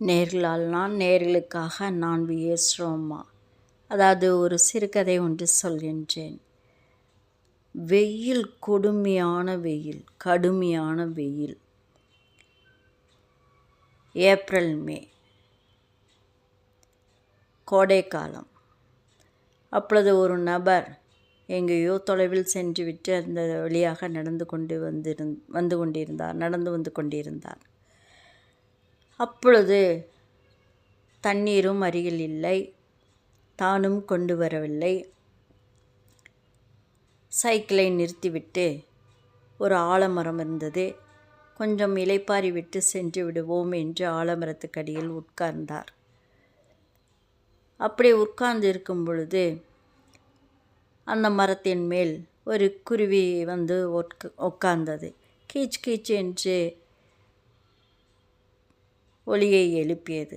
நேர்களால் நான் நேர்களுக்காக நான் வி எஸ் ரோமா அதாவது ஒரு சிறுகதை ஒன்று சொல்கின்றேன். வெயில் கொடுமையான வெயில் கடுமையான வெயில். April May. கோடைக்காலம். அப்பொழுது ஒரு நபர் எங்கேயோ தொலைவில் சென்றுவிட்டு அந்த வழியாக நடந்து கொண்டு வந்திருந் வந்து கொண்டிருந்தார் நடந்து வந்து கொண்டிருந்தார். அப்பொழுது தண்ணீரும் அருகில் இல்லை. தானும் கொண்டு வரவில்லை. சைக்கிளை நிறுத்திவிட்டு ஒரு ஆலமரம் இருந்தது. கொஞ்சம் இலைப்பாரி விட்டு சென்று விடுவோம் என்று ஆலமரத்துக்கடியில் உட்கார்ந்தார். அப்படி உட்கார்ந்து இருக்கும் பொழுது அந்த மரத்தின் மேல் ஒரு குருவி வந்து உட்க உட்கார்ந்தது. கீச் கீச் என்று ஒலியை எழுப்பியது.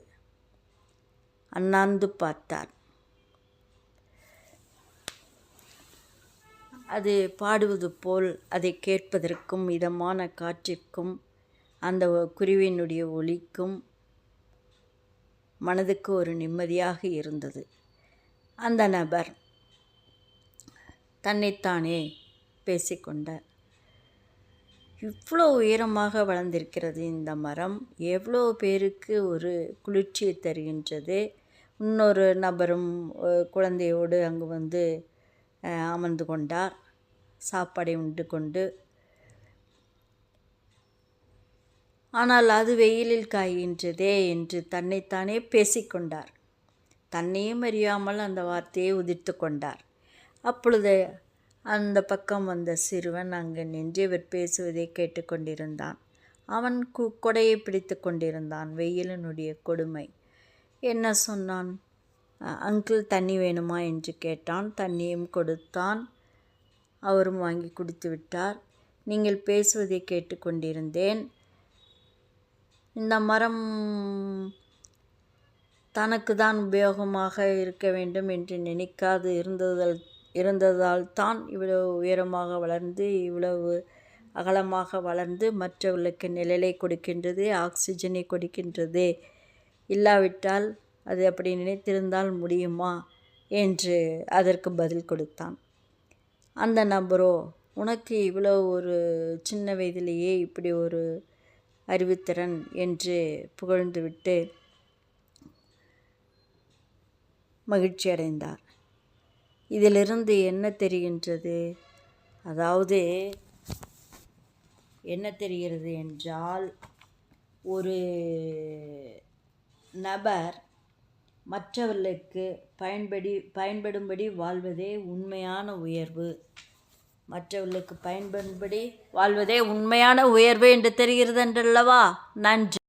அண்ணாந்து பார்த்தார். அது பாடுவது போல் அதை கேட்பதற்கும் இதமான காற்றிற்கும் அந்த குருவினுடைய ஒளிக்கும் மனதுக்கு ஒரு நிம்மதியாக இருந்தது. அந்த நபர் தன்னைத்தானே பேசிக்கொண்டார். இவ்வளோ உயரமாக வளர்ந்திருக்கிறது இந்த மரம். எவ்வளோ பேருக்கு ஒரு குளிர்ச்சியை தருகின்றது. இன்னொரு நபரும் குழந்தையோடு அங்கு வந்து அமர்ந்து கொண்டார். சாப்பாடை உண்டு கொண்டு. ஆனால் அது வெயிலில் காய்கின்றதே என்று தன்னைத்தானே பேசிக்கொண்டார் தன்னையும் அறியாமல் அந்த வார்த்தையை உதிர்த்து கொண்டார். அப்பொழுது அந்த பக்கம் வந்த சிறுவன் அங்கு நின்று இவர் பேசுவதை கேட்டுக்கொண்டிருந்தான். அவன் கு கொடையை பிடித்து கொண்டிருந்தான். வெயிலினுடைய கொடுமை. என்ன சொன்னான்? அங்கிள் தண்ணி வேணுமா? என்று கேட்டான். தண்ணியும் கொடுத்தான். அவரும் வாங்கி குடித்து விட்டார். நீங்கள் பேசுவதை கேட்டுக்கொண்டிருந்தேன். இந்த மரம் தனக்கு தான் உபயோகமாக இருக்க வேண்டும் என்று நினைக்காது. இருந்ததால் இருந்ததால் தான் இவ்வளவு உயரமாக வளர்ந்து இவ்வளவு அகலமாக வளர்ந்து மற்றவர்களுக்கு நிழலை கொடுக்கின்றது ஆக்சிஜனை கொடுக்கின்றது. இல்லாவிட்டால் அது அப்படி நினைத்திருந்தால் முடியுமா? என்று அதற்கு பதில் கொடுத்தான். அந்த நபரோ உனக்கு இவ்வளோ ஒரு சின்ன வயதிலேயே இப்படி ஒரு அறிவுத்திறன் என்று புகழ்ந்துவிட்டு மகிழ்ச்சி அடைந்தார் இதிலிருந்து என்ன தெரிகின்றது? அதாவது என்ன தெரிகிறது என்றால் ஒரு நபர் மற்றவர்களுக்கு பயன்படி பயன்படும்படி வாழ்வதே உண்மையான உயர்வு. மற்றவர்களுக்கு பயன்படும்படி வாழ்வதே உண்மையான உயர்வு என்று தெரிகிறது என்றல்லவா? நன்றி.